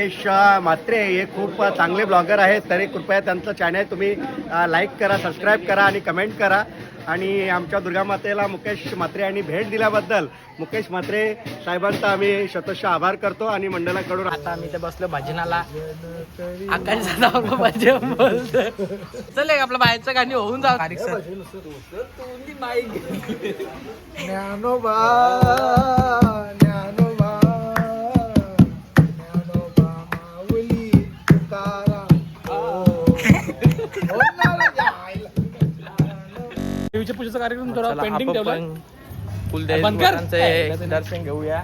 मुकेश अ, म्हात्रे हे खूप चांगले ब्लॉगर आहेत. तरी कृपया त्यांचं चॅनल तुम्ही लाईक करा सबस्क्राईब करा आणि कमेंट करा. आणि आमच्या दुर्गा मातेला मुकेश म्हात्रे यांनी भेट दिल्याबद्दल मुकेश म्हात्रे साहेबांचा आम्ही शतश आभार करतो आणि मंडळाकडून आता आम्ही इथे बसलो भजनाला. भजन बोलतो चल आपलं बाहेरचं गाणी होऊन जाऊ. ज्ञानोबा ज्ञानोबा. पूजेचा कार्यक्रम थोडा पेंडिंग ठेवला कुलदेवी दर्शन घेऊया.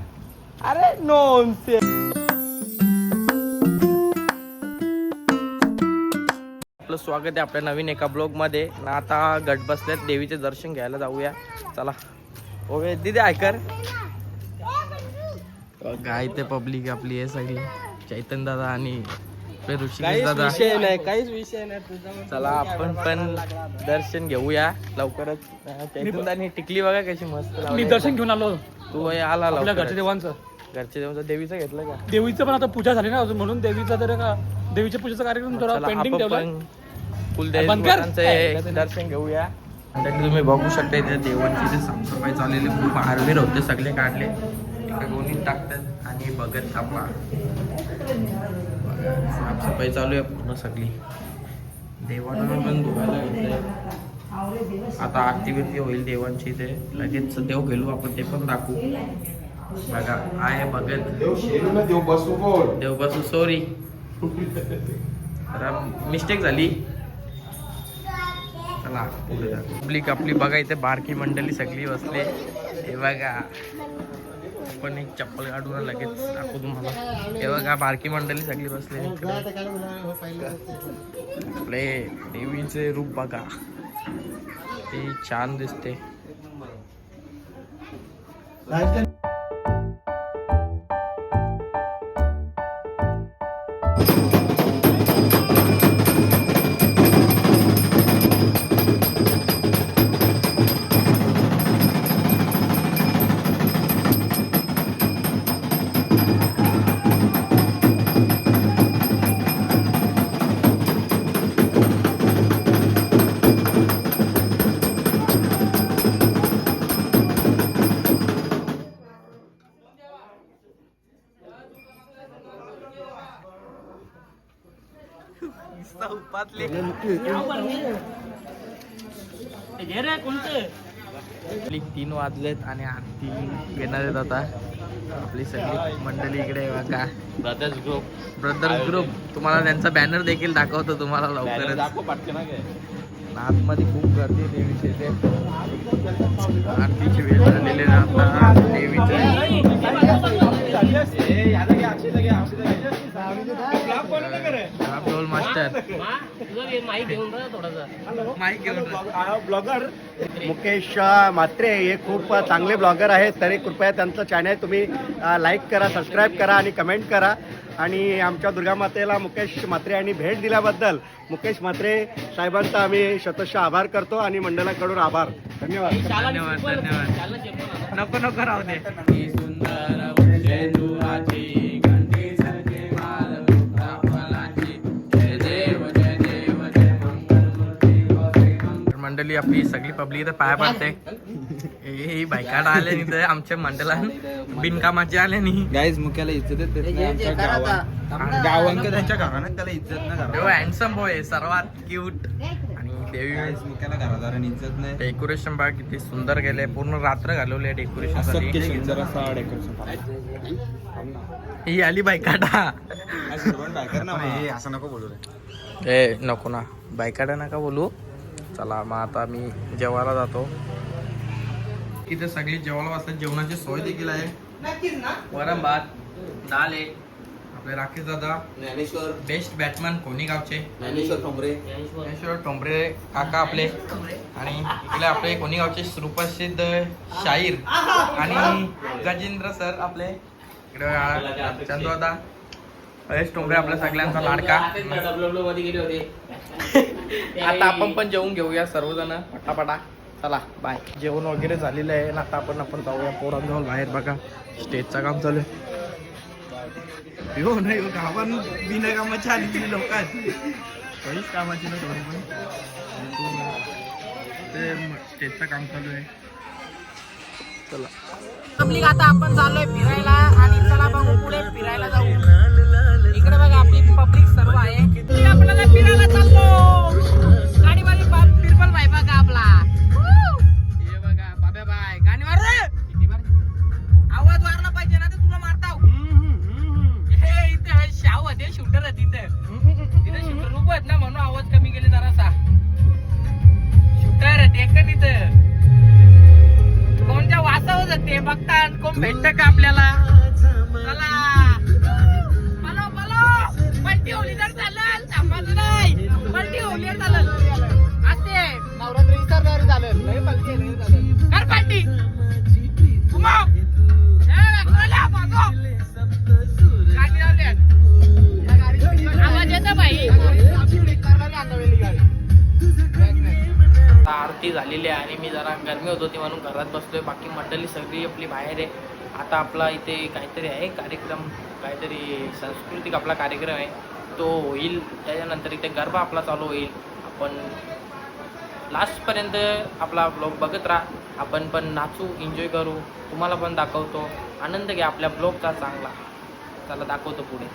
अरे नोन आपलं स्वागत आहे आपल्या नवीन एका ब्लॉगमध्ये ना आता गट बसल्यात देवीचे दर्शन घ्यायला जाऊया. चला. ओके दिदी ऐकर काय ते पब्लिक आपली आहे सगळी. चैतन दादा आणि आपले ऋषिकेश दादा. विषय नाही काहीच विषय नाही चला आपण पण दर्शन घेऊया लवकरच. चैतन दादानी टिकली बघा कशी मस्त मी लावली. दर्शन घेऊन आलो. तू हे आला आपल्या लवकरच. घरच्या देवांचं. घरच्या देवाचं देवीचं घेतलं का? देवीचं पण आता पूजा झाली ना अजून म्हणून देवीचा तर का देवीच्या पूजेचा कार्यक्रम थोडा चला, पेंडिंग आपण ठेवला पण कुलदेवी बंद कर. महाराजांचे दर्शन घेऊया. आणि तुम्ही बघू शकता इथे देवांची इथे साफसफाई चाललेली खूप आरवीर होते सगळे काढले. एका गोणीत टाकतात आणि बघत थांबा. साफसफाई चालू आहे पूर्ण सगळी. देवांना पण धुवायला घेतलंय आता आरती बिरती होईल देवांची इथे लगेच देव गेलो आपण ते पण दाखवू. बघा आहे बघत. देव बसू सॉरी जरा मिस्टेक झाली. चला पुढे पब्लिक आपली बघा इथे बारकी मंडळी सगळी बसले. हे बघा. पण एक चप्पल काढून लगेच दाखवू तुम्हाला. तेव्हा काय बारकी मंडळी सगळी बसले आपले देवीचे रूप बघा. ते छान दिसते. आपली तीन वाजलेत आणि आरती घेणार आहेत आता. आपली सगळी मंडळी इकडे बघा. ब्रदर्स ग्रुप ब्रदर्स ग्रुप तुम्हाला त्यांचा बॅनर देखील दाखवतो तुम्हाला लवकरच. आतमध्ये खूप गर्दी देवीची इथे. आरतीची वेळ झालेली आता. देवीचे ढोल मास्टर माईक घेऊन. ब्लॉगर मुकेश अ, म्हात्रे हे खूप चांगले ब्लॉगर आहेत. तरी कृपया त्यांचं चॅनल तुम्ही लाईक करा सबस्क्राईब करा आणि कमेंट करा. आणि आमच्या दुर्गा मातेला मुकेश म्हात्रे यांनी भेट दिल्याबद्दल मुकेश म्हात्रे साहेबांचा आम्ही शतश आभार करतो आणि मंडळाकडून आभार. धन्यवाद. धन्यवाद धन्यवाद. नको नको राहू दे. मंडळी आपली सगळी पब्लिक इथं पाया पडते. हे बायकाड आले नाही तर आमच्या मंडळात बिनकामाचे आले नाही. गाईज मुख्याला इज्जत गावांक त्यांच्या घरानं त्याला इज्जत नाही हँडसम बॉय सर्वात क्यूट आणि देवी गाईज मुख्याला घरादारांना इज्जत नाही. डेकोरेशन बघा किती सुंदर केलंय. पूर्ण रात्र घालवली डेकोरेशन सुंदर असा डेकोरेशन ही आली बायकाडा. असं नको बोलू रे. ए नको ना. बायकाडा नका बोलू. चला मग आता मी जेवायला जातो. इथे सगळी जेवायला वाजता जेवणाची सोय देखील आहे. वरण भात दाल आहे. आपले राकेश दादा. ज्ञानेश्वर. बेस्ट बॅट्समॅन कोणी गावचे? ज्ञानेश्वर ठोंबरे. ज्ञानेश्वर टोंबरे काका आपले. आणि इकडे आपले कोणी गावचे? सुप्रसिद्ध शाहीर आणि गजेंद्र सर आपले. इकडे चंदू दादा. महेश टोंबरे आपल्या सगळ्यांचा लाडका. आता आपण पण जेवून घेऊया सर्वजण. पटापटा. चला बाय जेवण वगैरे झालेलं आहे आणि आता आपण आपण जाऊया पोरांजवळ बाहेर बघा. स्टेजचं काम चालू आहे. हो नाही हो, गावान बिना कामाची आलेली लोक. आहेत काहीच कामाची नाही ते स्टेजचं काम चालू आहे. पब्लिक आता आपण चाललोय फिरायला. ते बघतात कोण भेटत का आपल्याला? झालेली आहे आणि मी जरा गरमी होत होती म्हणून घरात बसलोय. बाकी मंडळी सगळी आपली बाहेर आहे. आता आपला इथे काहीतरी आहे कार्यक्रम काहीतरी सांस्कृतिक आपला कार्यक्रम आहे. तो होईल त्याच्यानंतर इथे गरबा आपला चालू होईल. आपण लास्टपर्यंत आपला ब्लॉग बघत राहा. आपण पण नाचू एन्जॉय करू. तुम्हाला पण दाखवतो. आनंद घ्या आपल्या ब्लॉगचा चांगला. चला दाखवतो पुढे.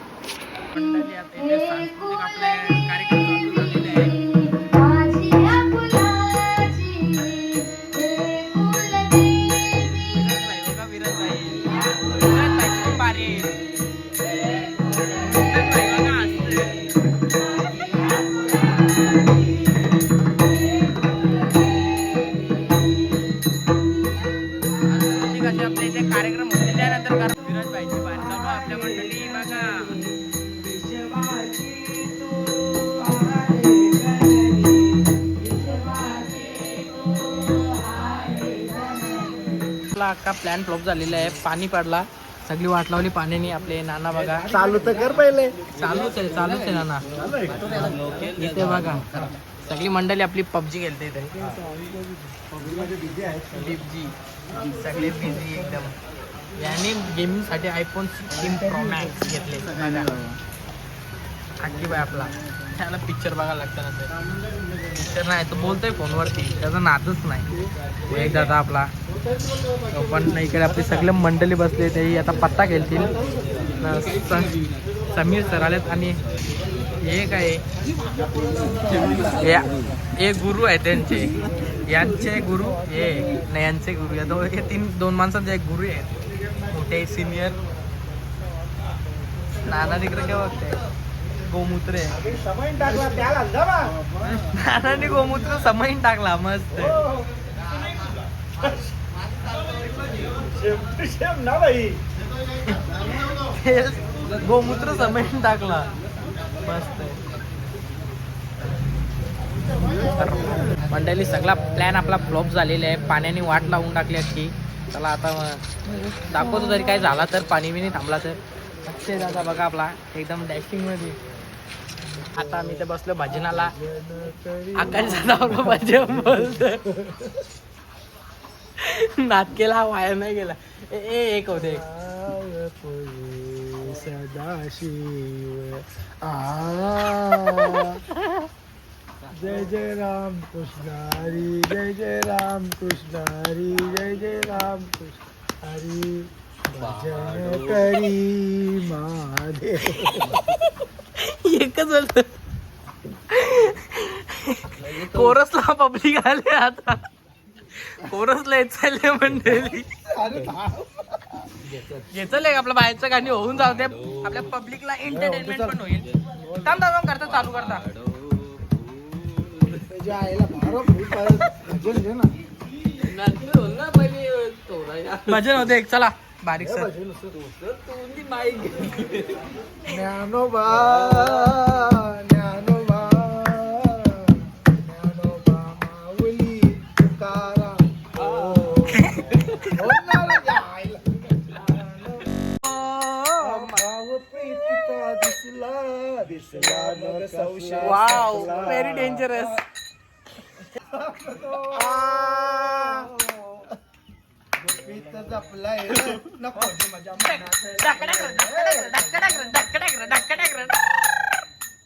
सांस्कृतिक आपल्या आणि कसे आपल्या इथे कार्यक्रम होते त्यानंतर चालू आपल्या मंडळी. बघा. आपला अख्खा प्लॅन फ्लॉप झालेला आहे. पाणी पडला. सगळी वाट लावली पाण्याने. आपले नाना बघा. चालू तर कर पहिले. चालूच आहे चालूच आहे नाना. इथे बघा. सगळी मंडळी आपली पबजी खेळते इथे. PUBG. सगळे. बिझी एकदम. याने गेमिंगसाठी आयफोन सिक्स्टीन प्रो मॅक्स घेतले. आखी बाय आपला. त्याला पिक्चर बघायला लागतं ना पिक्चर नाही तो बोलतोय फोनवरती. त्याचा नादच नाही. एक दादा आपला. पण इकडे आपली सगळे मंडळी बसले ते आता पत्ता खेळतील. समीर सर आलेत आणि हे काय? हे गुरु आहे त्यांचे. यांचे गुरु हे नाही यांचे गुरु. या दोन हे तीन दोन माणसांचे एक गुरु आहेत. मोठे सिनियर नाना तिकडे काय बघते? गोमूत्र. नानाने गोमूत्र समईन टाकला मस्त गोमूत्र समईन टाकला. मस्त तर मंडळी सगळा प्लॅन आपला फ्लॉप झालेला आहे. पाण्याने वाट लावून टाकली अख्खी. चला आता दाखवतो जरी काय झाला तर पाणी बिनी थांबला तर. अक्षय दादा बघा आपला एकदम डॅशिंगमध्ये. आता मी ते बसलो भजनाला. आकाश दादा भजन बोलतो नात केला वाया नाही गेला. ए ए, एक होते सदाशिव जय जय राम कृष्ण हरी जय जय राम कृष्ण हरी जय जय राम कृष्ण हरी भजन करी महादेव एकच बोलत कोरसला पब्लिक आले आता. कोरसला येत चालले मंडळी घेतलं आपल्या बाहेरचं गाणी? होऊन जाऊ दे. आपल्या पब्लिकला एंटरटेनमेंट पण होईल. थांब थांब करता चालू करता. भजन घे ना. भजन होते एक चला. बारीक सर. ज्ञानोबा ज्ञानोबा. गुपित जपलाय. नको जी माझ्या मनात.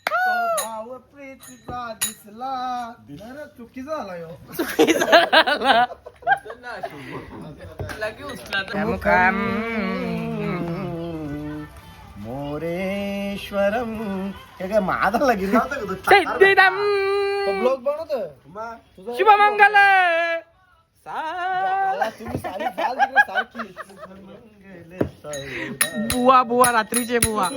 तो भाव प्रीतीचा दिसला. दिला चुकीचा झाला यो. मोरेश्वरम. हे काय माझा लगीन नव्हतं का? तो? सिद्धिदम ब्लॉग बनवतो मग शुभमंगल. बुवा बुवा रात्रीचे बुवा.